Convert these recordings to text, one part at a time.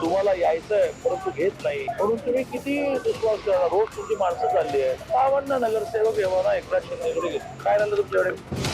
तुम्हाला यायचंय परंतु घेत नाही. म्हणून तुम्ही किती विश्वास करणार रोज तुमची माणसं चालली आहे. का म्हणणार नगरसेवक येवा एकनाथ शिंदेकडे घेतो काय झालं तुमच्याकडे?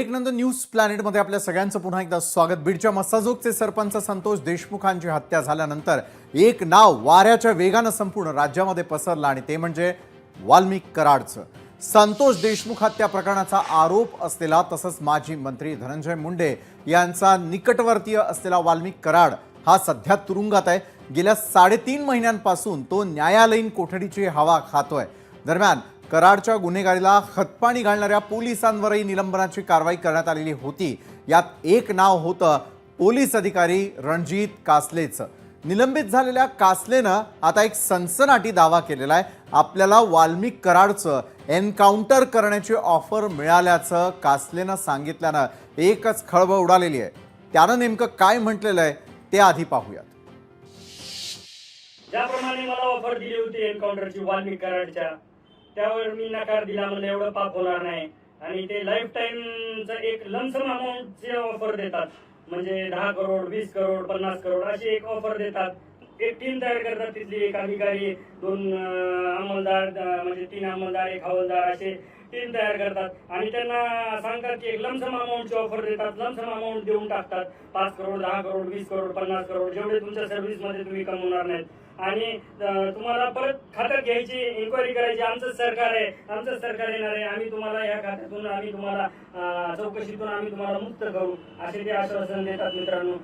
ब्रेक नंतर न्यूज प्लॅनेटमध्ये आपल्या सगळ्यांचं पुन्हा एकदा स्वागत. बीडच्या मस्साजोगचे सरपंच संतोष देशमुखांची हत्या झाल्यानंतर एक नाव वाऱ्याच्या वेगानं संपूर्ण राज्यामध्ये पसरलं आणि ते म्हणजे वाल्मिक कराडचं. संतोष देशमुख हत्या प्रकरणाचा आरोप असलेला तसंच माजी मंत्री धनंजय मुंडे यांचा निकटवर्तीय असलेला वाल्मिक कराड हा सध्या तुरुंगात आहे. गेल्या साडेतीन महिन्यांपासून तो न्यायालयीन कोठडीची हवा खातोय. दरम्यान कराडच्या गुन्हेगारीला खतपाणी घालणाऱ्या पोलिसांवरही निलंबनाची कारवाई करण्यात आलेली होती. यात एक नाव होतं पोलीस अधिकारी रणजित कासलेचं. निलंबित झालेल्या कासलेनं आता एक सनसनाटी दावा केलेला आहे. आपल्याला वाल्मिक कराडचं एन्काउंटर करण्याची ऑफर मिळाल्याचं कासलेनं सांगितल्यानं एकच खळबळ उडालेली आहे. त्यानं नेमकं काय म्हटलेलं आहे ते आधी पाहूयात. ज्याप्रमाणे मला ऑफर दिली होती एन्काउंटरची वाल्मिक कराडच्या त्यावर मी नकार दिला म्हणजे एवढं पाप होणार नाही. आणि ते लाईफ टाईमचं एक लमसम अमाऊंटची ऑफर देतात म्हणजे दहा करोड वीस करोड पन्नास करोड अशी एक ऑफर देतात. एक टीम तयार करतात तिथली एक अधिकारी दोन अंमलदार म्हणजे तीन अंमलदार एक हवालदार असे टीम तयार करतात. आणि त्यांना सांगतात की एक लमसम अमाऊंटची ऑफर देतात. लमसम अमाऊंट देऊन टाकतात. पाच करोड दहा करोड वीस करोड पन्नास करोड जेवढे तुमच्या सर्व्हिसमध्ये तुम्ही कमवणार नाहीत. आणि तुम्हाला परत खात्यात घ्यायची इन्क्वायरी करायची. आमचं सरकार आहे. आमचं सरकार येणार आहे. आम्ही तुम्हाला या खात्यातून आम्ही तुम्हाला चौकशीतून आम्ही तुम्हाला मुक्त करू. असे ते आश्वासन देतात मित्रांनो.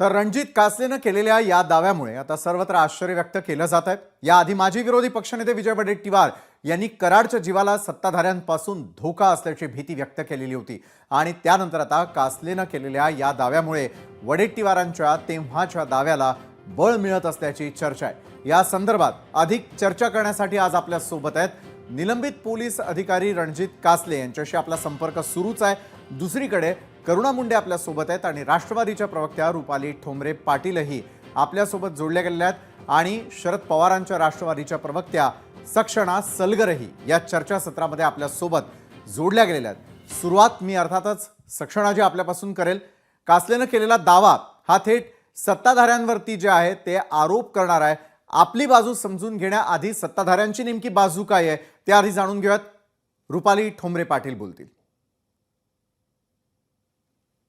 तर रणजित कासलेनं केलेल्या या दाव्यामुळे आता सर्वत्र आश्चर्य व्यक्त केलं जात आहे. याआधी माजी विरोधी पक्षनेते विजय वडेट्टीवार यांनी कराडच्या जीवाला सत्ताधाऱ्यांपासून धोका असल्याची भीती व्यक्त केलेली होती. आणि त्यानंतर आता कासलेनं केलेल्या या दाव्यामुळे वडेट्टीवारांच्या तेव्हाच्या दाव्याला बळ मिळत असल्याची चर्चा आहे. या संदर्भात अधिक चर्चा करण्यासाठी आज आपल्यासोबत आहेत निलंबित पोलीस अधिकारी रणजित कासले यांच्याशी आपला संपर्क सुरूच आहे. दुसरीकडे करुणा मुंडे आपल्यासोबत आहेत आणि राष्ट्रवादीच्या प्रवक्त्या रुपाली ठोंबरे पाटीलही आपल्यासोबत जोडल्या गेलेल्या आहेत. आणि शरद पवारांच्या राष्ट्रवादीच्या प्रवक्त्या सक्षणा सलगरही या चर्चासत्रामध्ये आपल्यासोबत जोडल्या गेलेल्या आहेत. सुरुवात मी अर्थातच सक्षणाजी आपल्यापासून करेल. कासलेनं केलेला दावा हा थेट सत्ताधाऱ्यांवरती जे आहे ते आरोप करणार आहे. आपली बाजू समजून घेण्याआधी सत्ताधाऱ्यांची नेमकी बाजू काय आहे ते आधी जाणून घेऊयात. रुपाली ठोंबरे पाटील बोलतील.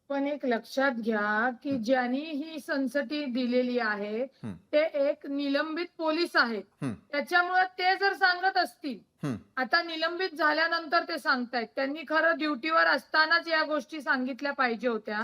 पण एक लक्षात घ्या की ज्यांनी ही संसती दिलेली आहे. ते एक निलंबित पोलीस आहेत. त्याच्यामुळे ते जर सांगत असतील. आता निलंबित झाल्यानंतर ते सांगतायत त्यांनी खरं ड्युटीवर असतानाच या गोष्टी सांगितल्या पाहिजे होत्या.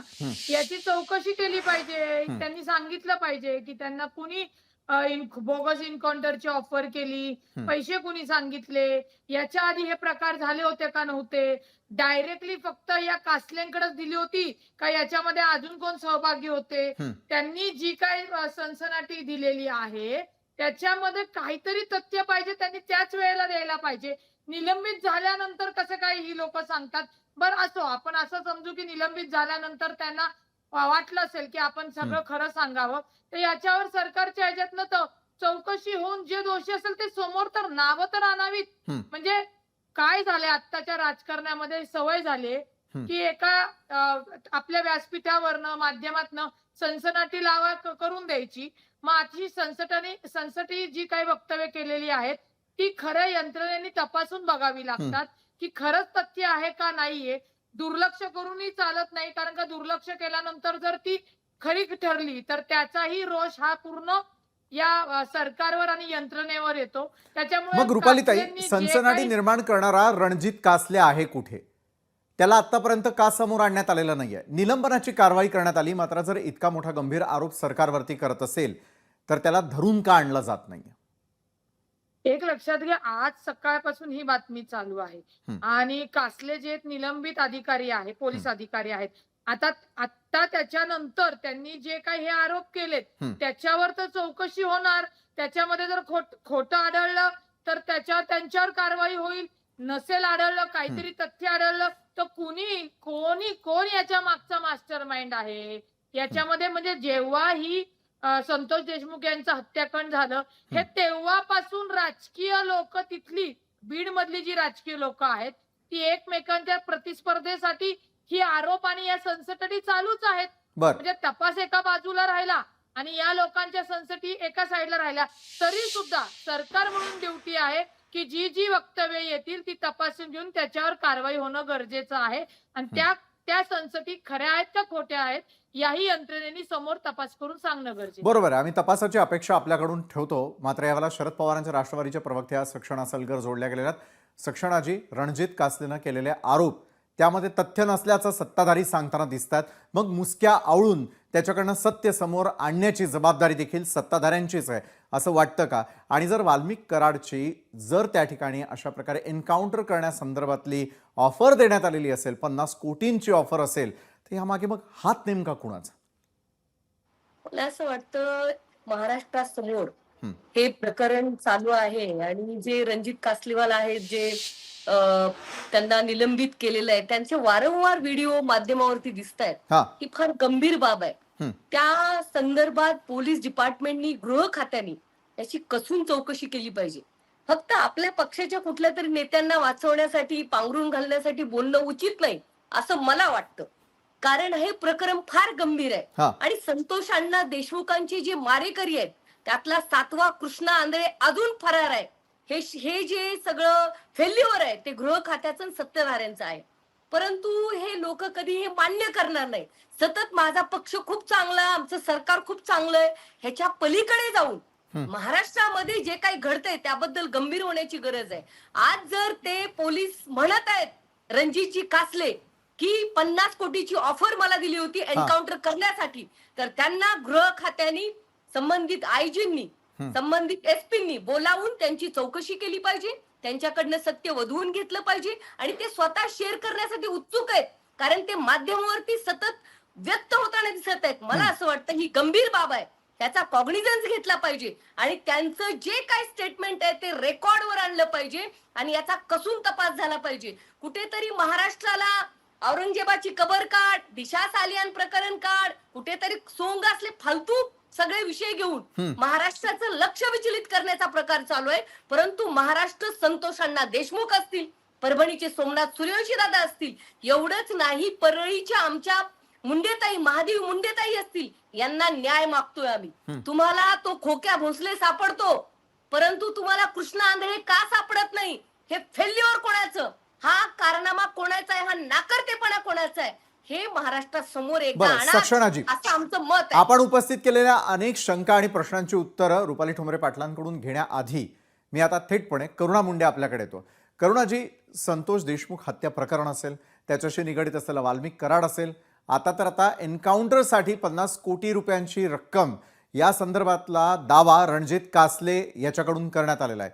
याची चौकशी केली पाहिजे. त्यांनी सांगितलं पाहिजे की त्यांना कुणी बोगस इन्काउंटरची ऑफर केली. पैसे कुणी सांगितले? याच्या आधी हे प्रकार झाले होते का नव्हते? डायरेक्टली फक्त या कासल्यांकडेच दिली होती का याच्यामध्ये अजून कोण सहभागी होते. त्यांनी जी काही अ, सनसनाटी दिलेली आहे त्याच्यामध्ये काहीतरी तथ्य पाहिजे त्यांनी त्याच वेळेला द्यायला पाहिजे. निलंबित झाल्यानंतर कसं काय ही लोक सांगतात? बरं असो आपण असं समजू की निलंबित झाल्यानंतर त्यांना वाटलं असेल की आपण सगळं खरं सांगावं. तर याच्यावर सरकारच्या ह्याच्यातनं तर चौकशी होऊन जे दोषी असेल ते समोर तर नावं तर आणावीत. म्हणजे काय झाले आत्ताच्या राजकारणामध्ये सवय झाली. की एका आपल्या व्यासपीठावरनं माध्यमातनं सनसनाटी लावा करून द्यायची. मग अशी सनसटाने सनसटी जी काही वक्तव्य केलेली आहेत ती खऱ्या यंत्रणेने तपासून बघावी लागतात की खरंच तथ्य आहे का नाहीये. दुर्लक्ष करूनही चालत नाही. कारण का दुर्लक्ष केल्यानंतर जर ती खरी ठरली तर त्याचाही रोष हा पूर्ण या सरकारवर आणि यंत्रणेवर येतो. त्याच्यामुळे मग रुपालीताई सनसनाटी निर्माण करणारा रणजित कासले आहे कुठे? त्याला आतापर्यंत का समोर आणण्यात आलेलं नाहीये? निलंबनाची कारवाई करण्यात आली मात्र जर इतका मोठा गंभीर आरोप सरकारवरती करत असेल तर त्याला धरून का आणलं जात नाहीये? एक लक्षात घ्या आज सकाळपासून ही बातमी चालू आहे. आणि कासले जे निलंबित अधिकारी आहे पोलीस अधिकारी आहेत. आता आता त्याच्यानंतर त्यांनी जे काही हे आरोप केलेत. त्याच्यावर तर चौकशी होणार. त्याच्यामध्ये जर खोट खोटं आढळलं तर त्याच्यावर त्यांच्यावर कारवाई होईल. नसेल आढळलं काहीतरी तथ्य आढळलं तर कुणी कोणी कोण याच्या मागचा मास्टर माइंड आहे? याच्यामध्ये म्हणजे जेव्हा ही संतोष देशमुख यांचं हत्याकांड झालं. हे. तेव्हापासून राजकीय लोक तिथली बीड मधली जी राजकीय लोक आहेत ती एकमेकांच्या प्रतिस्पर्धेसाठी ही आरोप आणि या संसटटी चालूच आहेत. म्हणजे तपास एका बाजूला राहिला आणि या लोकांच्या संसटी एका साईडला राहिल्या. तरी सुद्धा सरकार म्हणून ड्युटी आहे की जी जी वक्तव्य येतील ती तपासून घेऊन त्याच्यावर कारवाई होणं गरजेचं आहे. आणि त्या त्या संसटी खऱ्या आहेत का खोट्या आहेत याही यंत्रणेने समोर तपास करून सांगणं गरजेचं बरोबर आहे. आम्ही तपासाची अपेक्षा आपल्याकडून ठेवतो. मात्र यावेळेला शरद पवारांच्या राष्ट्रवादीचे प्रवक्त्या सक्षणा सलगर जोडल्या गेलेल्या सक्षणाजी रणजित कासलेनं केलेले आरोप त्यामध्ये तथ्य नसल्याचं सत्ताधारी सांगताना दिसतात मग मुसक्या आवळून त्याच्याकडनं सत्य समोर आणण्याची जबाबदारी देखील सत्ताधाऱ्यांचीच आहे असं वाटतं का? आणि जर वाल्मिक कराडची जर त्या ठिकाणी अशा प्रकारे एन्काउंटर करण्यासंदर्भातली ऑफर देण्यात आलेली असेल पन्नास कोटींची ऑफर असेल तर यामागे मग हात नेमका कुणाचा? मला असं वाटतं महाराष्ट्रासमोर हं. प्रकरण चालू आहे आणि जे रणजित कासलीवाल आहेत जे त्यांना निलंबित केलेलं आहे त्यांचे वारंवार व्हिडिओ माध्यमावरती दिसत आहेत हा फार गंभीर बाब आहे. त्या संदर्भात पोलीस डिपार्टमेंटनी गृह खात्याने याची कसून चौकशी केली पाहिजे. फक्त आपल्या पक्षाच्या कुठल्या तरी नेत्यांना वाचवण्यासाठी पांघरून घालण्यासाठी बोलणं उचित नाही असं मला वाटतं. कारण हे प्रकरण फार गंभीर आहे. आणि संतोष अण्णा देशमुखांचे जे मारेकरी आहेत त्यातला सातवा कृष्णा आंधळे अजून फरार आहे. हे हे जे सगळं फेल्युअर आहे ते गृह खात्याचं सत्ताधाऱ्यांचं आहे. परंतु हे लोक कधी हे मान्य करणार नाही सतत माझा पक्ष खूप चांगला आमचं सरकार खूप चांगलं आहे. ह्याच्या पलीकडे जाऊन. महाराष्ट्रामध्ये जे काही घडतंय त्याबद्दल गंभीर होण्याची गरज आहे. आज जर ते पोलीस म्हणत आहेत रणजितजी कासले की पन्नास कोटीची ऑफर मला दिली होती एन्काउंटर करण्यासाठी. तर त्यांना गृह खात्याने संबंधित आयजींनी. संबंधित एसपींनी बोलावून त्यांची चौकशी केली पाहिजे. त्यांच्याकडनं सत्य वधवून घेतलं पाहिजे. आणि ते स्वतः शेअर करण्यासाठी उत्सुक आहेत. कारण ते माध्यमावरती सतत व्यक्त होताना दिसत आहेत. मला असं वाटतं ही गंभीर बाब आहे. त्याचा कॉग्निझन्स घेतला पाहिजे. आणि त्यांचं जे काय स्टेटमेंट आहे ते रेकॉर्डवर आणलं पाहिजे. आणि याचा कसून तपास झाला पाहिजे. कुठेतरी महाराष्ट्राला औरंगजेबाची कबर काढ दिशा सालियान प्रकरण काढ कुठेतरी सोंग असले फालतू सगळे विषय घेऊन. महाराष्ट्राचं लक्ष विचलित करण्याचा प्रकार चालू आहे परंतु महाराष्ट्र संतोषांना देशमुख असतील परभणीचे सोमनाथ सूर्यवंशी दादा असतील एवढंच नाही परळीच्या आमच्या मुंडेताई महादेवी मुंडेताई असतील यांना न्याय मागतोय आम्ही. तुम्हाला तो खोक्या भोसले सापडतो परंतु तुम्हाला कृष्ण आंधळे का सापडत नाही हे फेल्युअर कोणाचं हा कारनामा कोणाचा आहे? हा नाकर्तेपणा कोणाचा आहे? हे सक्षणाजी. असं आमचं मत आपण उपस्थित केलेल्या अनेक शंका आणि प्रश्नांची उत्तरं रुपाली ठोंबरे पाटलांकडून घेण्याआधी मी आता थेटपणे करुणा मुंडे आपल्याकडे येतो. करुणाजी संतोष देशमुख हत्या प्रकरण असेल त्याच्याशी निगडीत असलेला वाल्मिक कराड असेल आता तर आता एन्काउंटरसाठी पन्नास कोटी रुपयांची रक्कम या संदर्भातला दावा रणजित कासले याच्याकडून करण्यात आलेला आहे.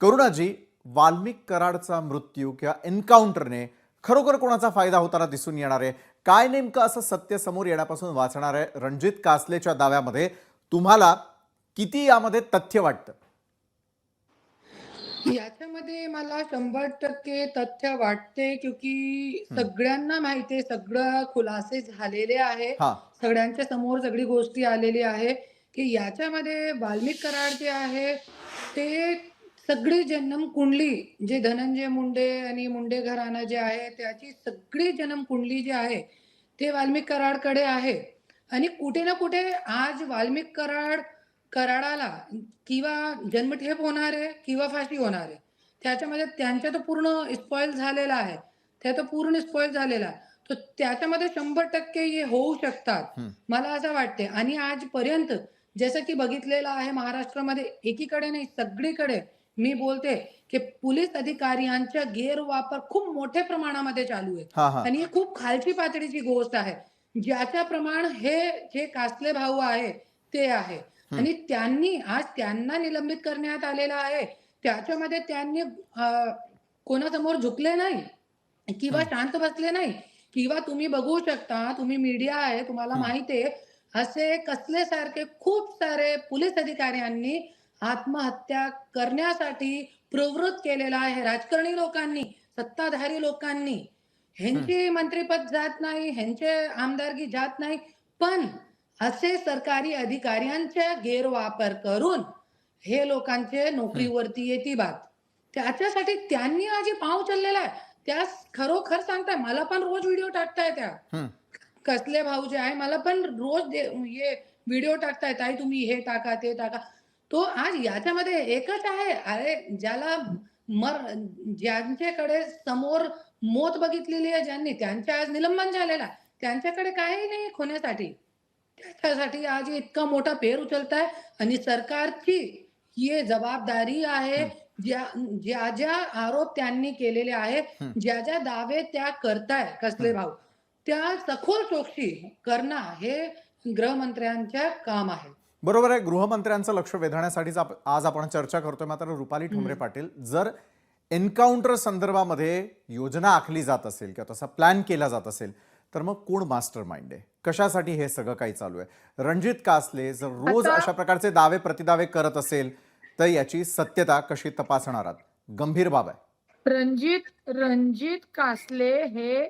करुणाजी वाल्मिक कराडचा मृत्यू किंवा एन्काउंटरने खरोखर कोणाचा फायदा होताना दिसून येणार आहे? काय नेमकं असं सत्य समोर येण्यापासून वाचणार आहे रणजित कासलेच्या दाव्यामध्ये? तुम्हाला किती यामध्ये तथ्य वाटतं? याच्यामध्ये मला शंभर टक्के तथ्य वाटते क्योंकि सगळ्यांना माहिती आहे सगळं खुलासे झालेले आहे. सगळ्यांच्या समोर सगळी गोष्टी आलेली आहे. की याच्यामध्ये वाल्मिक कराड जे आहे ते सगळी जन्म कुंडली जे धनंजय मुंडे आणि मुंडे घराणं जे आहे त्याची सगळी जन्म कुंडली जी आहे ते वाल्मिक कराडकडे आहे. आणि कुठे ना कुठे आज वाल्मिक कराड कराडाला किंवा जन्मठेप होणार आहे किंवा फाशी होणार आहे. त्याच्यामध्ये त्यांच्या तर पूर्ण स्पॉइल झालेला आहे. त्या तर पूर्ण स्पॉइल झालेला आहे. तर त्याच्यामध्ये शंभर टक्के हे होऊ शकतात. मला असं वाटते आणि आजपर्यंत जसं की बघितलेलं आहे महाराष्ट्रामध्ये एकीकडे नाही सगळीकडे मी बोलते की पोलीस अधिकाऱ्यांचा गैरवापर खूप मोठ्या प्रमाणामध्ये चालू आहे आणि ही खूप खालची पातळीची गोष्ट आहे. ज्याच्या प्रमाण हे जे कासले भाऊ आहे ते आहे. आणि त्यांनी आज त्यांना निलंबित करण्यात आलेलं आहे. त्याच्यामध्ये त्यांनी कोणासमोर झुकले नाही. किंवा शांत बसले नाही. किंवा तुम्ही बघू शकता तुम्ही मीडिया आहे तुम्हाला. माहिती आहे असे कसले सारखे खूप सारे पोलीस अधिकाऱ्यांनी आत्महत्या करण्यासाठी प्रवृत्त केलेला आहे राजकारणी लोकांनी सत्ताधारी लोकांनी. ह्यांची मंत्रीपद जात नाही ह्यांचे आमदारकी जात नाही पण असे सरकारी अधिकाऱ्यांचा गैरवापर करून हे लोकांचे नोकरीवरती येते बात. त्याच्यासाठी त्यांनी आज पाव चाललेला आहे. त्या खरोखर सांगताय मला पण रोज व्हिडिओ टाकताय त्या. कसले भाऊ जे आहे मला पण रोज हे व्हिडिओ टाकताय ताई तुम्ही हे टाका ते टाका. तो आज याच्यामध्ये एकच आहे. अरे ज्याला मर ज्यांच्याकडे समोर मोत बघितलेली आहे ज्यांनी त्यांच्या आज निलंबन झालेला. त्यांच्याकडे काही नाही खोण्यासाठी. त्याच्यासाठी आज इतका मोठा पेर उचलताय आणि सरकारची ही जबाबदारी आहे. ज्या ज्या ज्या आरोप त्यांनी केलेले आहे हम्म. ज्या ज्या दावे त्या करताय कसले भाऊ. त्या सखोल चौकशी करणं हे गृहमंत्र्यांच्या काम आहे. बरोबर आहे गृहमंत्र्यांचं लक्ष वेधण्यासाठीच आप- आज आपण चर्चा करतोय. मात्र रुपाली ठोंबरे पाटील जर एन्काउंटर संदर्भामध्ये योजना आखली जात असेल किंवा तसा प्लॅन केला जात असेल तर मग कोण मास्टर माइंड आहे? कशासाठी हे सगळं काही चालू आहे? रणजित कासले जर रोज अशा प्रकारचे दावे प्रतिदावे करत असेल तर याची सत्यता कशी तपासणार आहात? गंभीर बाब आहे. रणजित रणजित कासले हे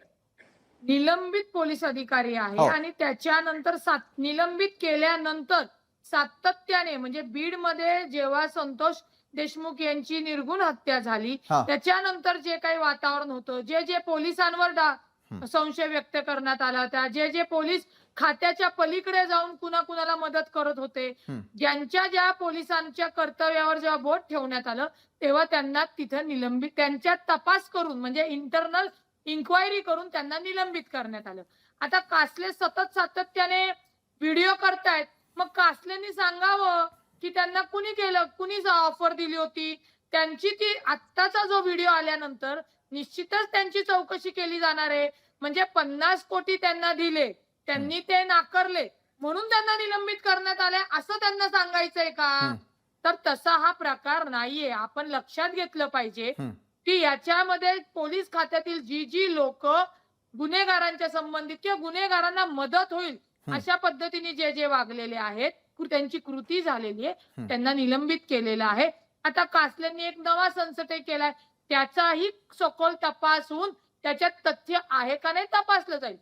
निलंबित पोलीस अधिकारी आहे हो. आणि त्याच्यानंतर सात निलंबित केल्यानंतर सातत्याने म्हणजे बीडमध्ये जेव्हा संतोष देशमुख यांची निर्गुण हत्या झाली हा. त्याच्यानंतर जे काही वातावरण होतं जे जे पोलिसांवर डा- हं. संशय व्यक्त करण्यात आला होता जे जे पोलीस खात्याच्या पलीकडे जाऊन कुणा कुणाला मदत करत होते हं. ज्यांच्या ज्या पोलिसांच्या कर्तव्यावर जेव्हा बोट ठेवण्यात आलं तेव्हा त्यांना तिथं निलंबित त्यांच्या तपास करून म्हणजे इंटरनल इन्क्वायरी करून त्यांना निलंबित करण्यात आलं आता कासले सतत सातत्याने व्हिडिओ करतायत मग कासलेनी सांगावं की त्यांना कुणी केलं? कुणी ऑफर दिली होती? त्यांची ती आत्ताचा जो व्हिडिओ आल्यानंतर निश्चितच त्यांची चौकशी केली जाणार आहे. म्हणजे पन्नास कोटी त्यांना दिले. त्यांनी ते नाकारले. म्हणून त्यांना निलंबित करण्यात आले असं त्यांना सांगायचंय का. तर तसा हा प्रकार नाहीये. आपण लक्षात घेतलं पाहिजे. की याच्यामध्ये पोलीस खात्यातील जी जी लोक गुन्हेगारांच्या संबंधित किंवा गुन्हेगारांना मदत होईल. अशा पद्धतीने जे जे वागलेले आहेत त्यांची कृती झालेली आहे. त्यांना निलंबित केलेलं आहे आता कासलेंनी एक नवा संसटे केलाय त्याचाही सखोल तपास होऊन त्याच्यात तथ्य आहे का नाही तपासलं जाईल.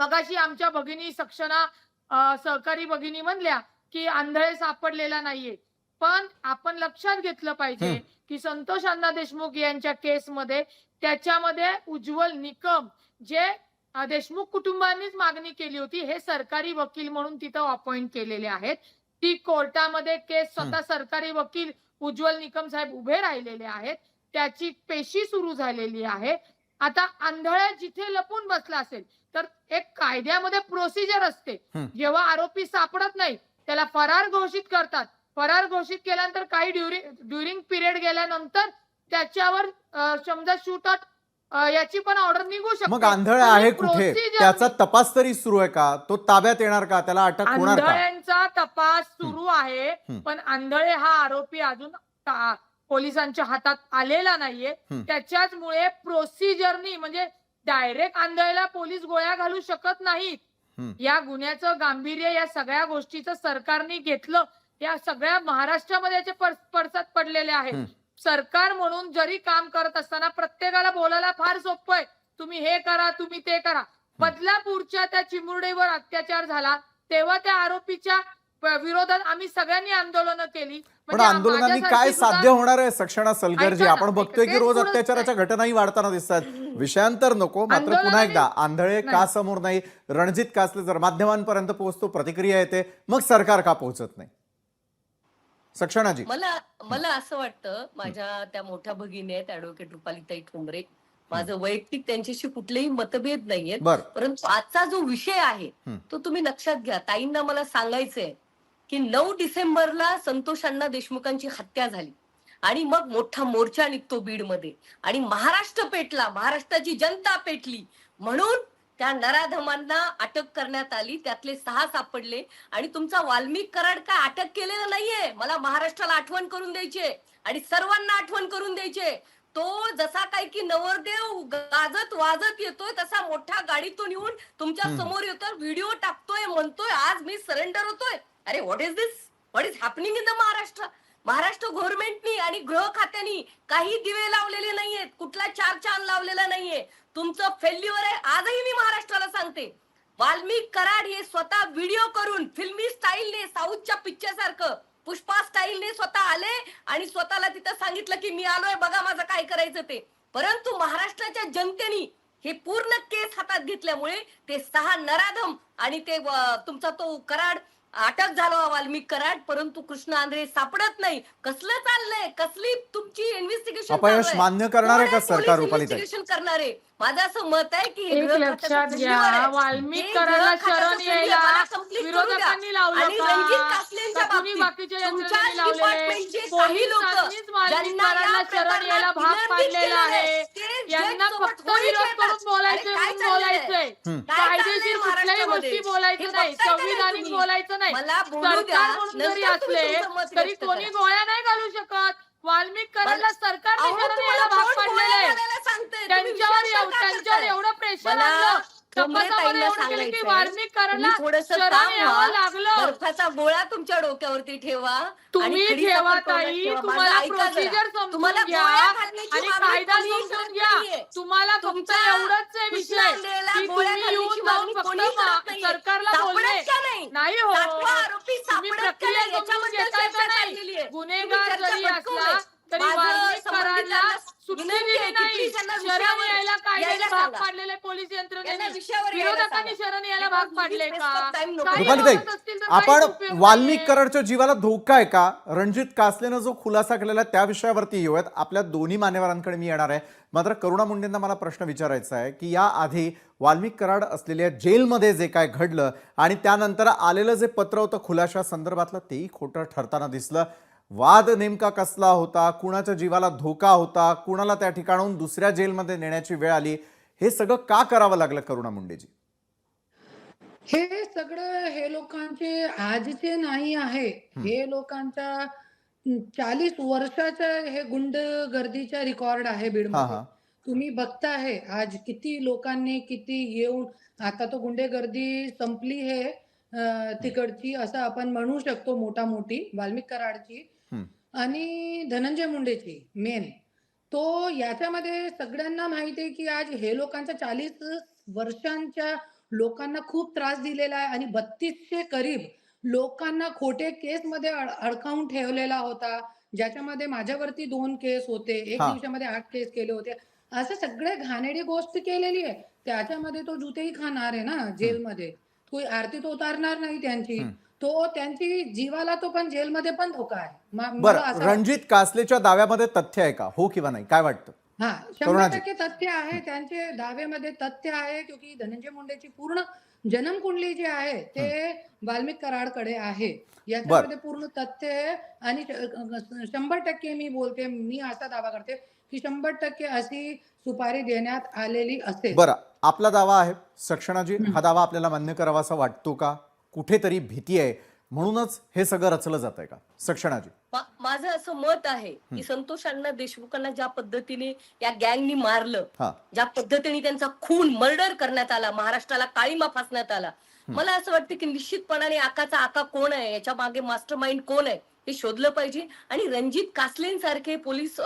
मगाशी आमच्या भगिनी सक्षणा सहकारी भगिनी म्हणल्या की आंधळे सापडलेला नाहीये पण आपण लक्षात घेतलं पाहिजे. की संतोष अण्णा देशमुख यांच्या केसमध्ये त्याच्यामध्ये उज्ज्वल निकम जे देशमुख कुटुंबांनीच मागणी केली होती. हे सरकारी वकील म्हणून तिथं अपॉइंट केलेले आहेत. ती कोर्टामध्ये केस स्वतः सरकारी वकील उज्ज्वल निकम साहेब उभे राहिलेले आहेत. त्याची पेशी सुरू झालेली आहे. आता आंधळ्या जिथे लपून बसला असेल तर एक कायद्यामध्ये प्रोसिजर असते. जेव्हा आरोपी सापडत नाही त्याला फरार घोषित करतात. फरार घोषित केल्यानंतर काही ड्युरिंग ड्युरिंग पिरियड गेल्यानंतर त्याच्यावर समजा शूट याची पण ऑर्डर निघू शकते. मग आंधळ आहे कुठे? त्याचा तपास तरी सुरू आहे का? तो ताब्यात येणार का? त्याला अटक होणार का? आंधळ्यांचा तपास सुरू आहे. पण आंधळे हा आरोपी अजून पोलिसांच्या हातात आलेला नाहीये. हम्म. त्याच्याचमुळे प्रोसिजरनी म्हणजे डायरेक्ट आंधळेला पोलीस गोळ्या घालू शकत नाहीत. या गुन्ह्याचं गांभीर्य या सगळ्या गोष्टीचं सरकारने घेतलं. या सगळ्या महाराष्ट्रामध्ये याचे पड- पडसाद पडलेले आहेत. सरकार म्हणून जरी काम करत असताना प्रत्येकाला बोलायला फार सोपं आहे. तुम्ही हे करा तुम्ही ते करा. बदलापूरच्या त्या चिमुरडीवर अत्याचार झाला तेव्हा त्या आरोपीच्या विरोधात आम्ही सगळ्यांनी आंदोलनं केली. पण म्हणजे आंदोलनांनी काय साध्य होणार आहे सक्षणा सलगरजी? आपण बघतोय की रोज अत्याचाराच्या घटनाही वाढताना दिसतात. विषयांतर नको मात्र पुन्हा एकदा आंधळे का. समोर नाही? रणजित कासले जर माध्यमांपर्यंत पोहोचतो प्रतिक्रिया येते मग सरकार का पोहोचत नाही? सक्षणाजी. मला मला असं वाटतं माझ्या त्या मोठ्या भगिनी आहेत ऍडव्होकेट रुपालीताई ठोंबरे. माझं वैयक्तिक त्यांच्याशी कुठलेही मतभेद नाहीयेत. परंतु आजचा जो विषय आहे. तो तुम्ही लक्षात घ्या. ताईंना मला सांगायचंय की नऊ डिसेंबरला संतोष अण्णा देशमुखांची हत्या झाली. आणि मग मोठा मोर्चा निघतो बीडमध्ये. आणि महाराष्ट्र पेटला महाराष्ट्राची जनता पेटली. म्हणून त्या नराधमांना अटक करण्यात आली. त्यातले सहा सापडले. आणि तुमचा वाल्मिक कराड काय अटक केलेला नाहीये? मला महाराष्ट्राला आठवण करून द्यायचे आणि सर्वांना आठवण करून द्यायचे तो जसा काय की नवरदेव गाजत वाजत येतोय तसा मोठ्या गाडीतून येऊन तुमच्या. समोर येतोय. व्हिडिओ टाकतोय म्हणतोय आज मी सरेंडर होतोय. अरे what is this what is happening in the Maharashtra? Maharashtra गव्हर्नमेंटनी आणि गृह खात्यानी काही दिवे लावलेले नाहीयेत. कुठला चार चांद लावलेला नाहीये. तुमचं फेल्युअर आहे आजही मी महाराष्ट्राला सांगते. वाल्मिक कराड हे स्वतः व्हिडिओ करून फिल्मी स्टाईलने साऊथच्या पिक्चर सारखं पुष्पा स्टाईलने स्वतः आले आणि स्वतःला तिथं सांगितलं की मी आलोय बघा माझं काय करायचं ते. परंतु महाराष्ट्राच्या जनतेने हे पूर्ण केस हातात घेतल्यामुळे ते सहा नराधम आणि ते तुमचा तो कराड अटक झाला वाल्मिक कराड परंतु कृष्ण आंध्रे सापडत नाही. कसलं चाललंय? कसली तुमची इन्व्हेस्टिगेशन अपयश मान्य करणार आहे का सरकार? इन्व्हेस्टिगेशन करणार आहे? माझं असं मत आहे की हे. वाल्मिक हे कराडला शरण यायला. विरोधकांनी लावलं बाकीच्या भाग पाडलेलं आहे यांना फक्त विरोध. करून बोलायचंय कायदेशीर कुठल्याही? गोष्टी बोलायचं नाही. संविधानिक? बोलायचं नाही. मला बोलू द्या. सरकार म्हणून जरी नंतर तुम्ही असले तुमचं मत तरी व्यक्त कोणी करा. गोळ्या नाही घालू शकत वाल्मिक कराडला मला- सरकारने अहो, शरण तुम्हाला यायला भाग कोण पाडलेलं गोळ्या आहे घालायला सांगतंय? तुम्ही त्यांच्यावर एव- का त्यांच्यावर करताय? एवढं प्रेशर मला आणलं ताईंना थोडंसं बर्फाचा गोळा तुमच्या डोक्यावरती ठेवा तुम्ही ठेवा ताई. तुम्हाला. प्रोसिजर तुम्हाला आणि कायदा समजून घ्या. तुम्हाला फक्त एवढंच आहे विषय तुम्ही येऊन जाऊन फक्त. सरकारला बोलले नाही? हो तुम्ही प्रक्रिया? समजून घेताय का नाही. गुन्हेगार जरी असला. तरी वाल्मिक कराडला नाही शरण यायला कायद्याने भाग. पाडलेले पोलीस यंत्रणेने विरोधकांनी. शरण यायला भाग पाडले का. काही असतील तर आपण उपयोग वाल्मिक नाहीये. कराडच्या जीवाला धोका आहे का रणजित कासलेनं जो खुलासा केलेला आहे त्या विषयावरती येऊयात आपल्या दोन्ही मान्यवरांकडे मी येणार आहे मात्र करुणा मुंडेंना मला प्रश्न विचारायचा आहे की या आधी वाल्मिक कराड असलेल्या जेलमध्ये जे काय घडलं आणि त्यानंतर आलेलं जे पत्र होतं खुलाशा संदर्भातलं तेही खोटं ठरताना दिसलं वाद नेमका कसला होता? कुणाच्या जीवाला धोका होता? कुणाला त्या ठिकाणाहून दुसऱ्या जेलमध्ये नेण्याची वेळ आली? हे सगळं का करावं लागलं करुणा मुंडेजी? हे सगळं हे लोकांचे आजचे नाही आहे. हे. लोकांच्या चाळीस वर्षाच्या हे गुंड गर्दीचा रेकॉर्ड आहे हा बीडमध्ये. हा तुम्ही बघताय आज किती लोकांनी किती येऊन आता तो गुंडेगर्दी संपली आहे. अं, तिकडची असं आपण म्हणू शकतो मोठा मोठी वाल्मिक कराडची. आणि धनंजय मुंडेची मेन तो याच्यामध्ये सगळ्यांना माहिती आहे की आज हे लोकांच्या चाळीस वर्षांच्या लोकांना खूप त्रास दिलेला आहे आणि बत्तीसशे करीब लोकांना खोटे केस मध्ये अड- अडकावून ठेवलेला होता. ज्याच्यामध्ये माझ्यावरती दोन केस होते एक. दिवसामध्ये आठ केस केले होते. असं सगळे घाणेडी गोष्ट केलेली आहे. त्याच्यामध्ये तो जुतेही खाणार आहे ना जेलमध्ये. तो आरती तो उतारणार नाही त्यांची. तो त्यांची जीवाला तो पण जेलमध्ये पण धोका आहे. बरं रणजित कासलेच्या दाव्यामध्ये तथ्य आहे का? हो किंवा नाही? काय वाटतं? हा शंभर. टक्के तथ्य आहे. त्यांचे दाव्यामध्ये तथ्य आहे क्योंकि धनंजय मुंडेची पूर्ण जन्म कुंडली जी आहे ते वाल्मिक कराडकडे आहे. याच्यामध्ये पूर्ण तथ्य आहे आणि शंभर टक्के मी बोलते मी असा दावा करते की शंभर टक्के अशी सुपारी देण्यात आलेली असेल. बरं. आपला दावा आहे. सक्षणाजी हा दावा आपल्याला मान्य करावासा वाटतो का? कुठेतरी भीती आहे. म्हणूनच हे सगळं रचलं जात आहे का? सक्षणाजी. माझं असं मत आहे की संतोष अण्णा देशमुखांना ज्या पद्धतीने या गँगनी मारलं ज्या पद्धतीने त्यांचा खून मर्डर करण्यात आला महाराष्ट्राला काळीमा फासण्यात आला मला असं वाटतं की निश्चितपणाने आकाचा आका कोण आहे? याच्या मागे मास्टर माइंड कोण आहे? हे शोधलं पाहिजे. आणि रणजित कासलेंसारखे पोलीस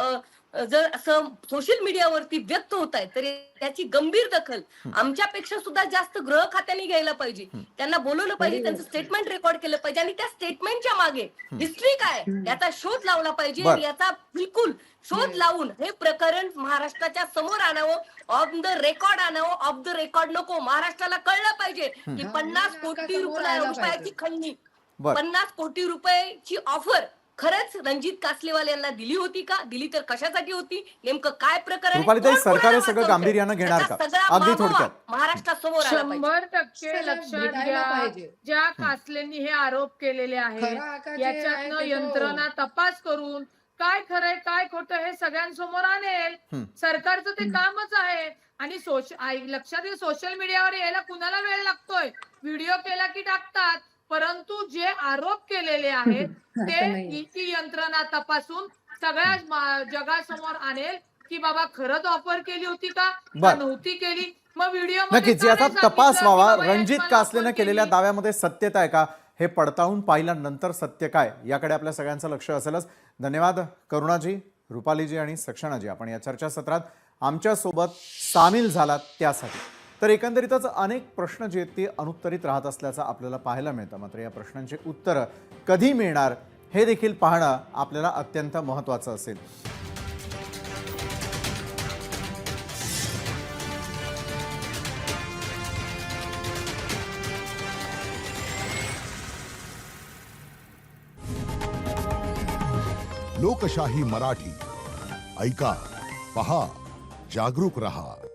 जर असं सोशल मीडियावरती व्यक्त होत आहे तर त्याची गंभीर दखल आमच्यापेक्षा सुद्धा जास्त गृह खात्याने घ्यायला पाहिजे. त्यांना बोलवलं पाहिजे त्यांचं स्टेटमेंट रेकॉर्ड केलं पाहिजे आणि त्या स्टेटमेंटच्या मागे हिस्ट्री काय? याचा शोध लावला पाहिजे याचा बिलकुल शोध लावून हे प्रकरण महाराष्ट्राच्या समोर आणावं ऑफ द रेकॉर्ड आणावं ऑफ द रेकॉर्ड नको. महाराष्ट्राला कळलं पाहिजे की हा, पन्नास कोटी रुपयाची. खंडणी. पन्नास कोटी रुपयाची ऑफर खरंच रणजित कासलेवाल यांना दिली होती का दिली तर कशासाठी होती नेमकं काय प्रकरण सरकार हे सगळं? गांभीर्यानं घेणार का? अगदी थोडक्यात. महाराष्ट्रासमोर आला पाहिजे शंभर टक्के लक्षात घ्या. ज्या कासलेंनी हे आरोप केलेले आहेत याच्यातनं यंत्रणा तपास करून काय खरंय काय खोटं हे सगळ्यांसमोर आणेल. सरकारचं ते कामच आहे आणि सोश लक्षात घ्या सोशल मीडियावर यायला कुणाला वेळ लागतोय व्हिडिओ केला की टाकतात परंतु जे आरोप केलेले आहेत ते ती यंत्रणा तपासून सगळ्या जगासमोर आणेल की बाबा खरंच ऑफर केली होती का. नव्हती केली? मग व्हिडिओ नक्कीच याचा तपास व्हावा. रणजित कासलेनं केलेल्या दाव्यामध्ये सत्यता आहे का? हे पडताळून पाहिल्यानंतर सत्य काय? याकडे आपल्या सगळ्यांचं लक्ष असेलच. धन्यवाद करुणाजी रुपालीजी आणि सक्षणाजी. आपण या चर्चासत्रात आमच्यासोबत सामील झालात त्यासाठी. तर एकंदरीतच अनेक प्रश्न जे आहेत ते अनुत्तरित राहत असल्याचं आपल्याला पाहायला मिळतं. मात्र या प्रश्नांची उत्तरं कधी मिळणार हे देखील पाहणं आपल्याला अत्यंत महत्त्वाचं असेल. लोकशाही मराठी. ऐका पहा जागरूक रहा.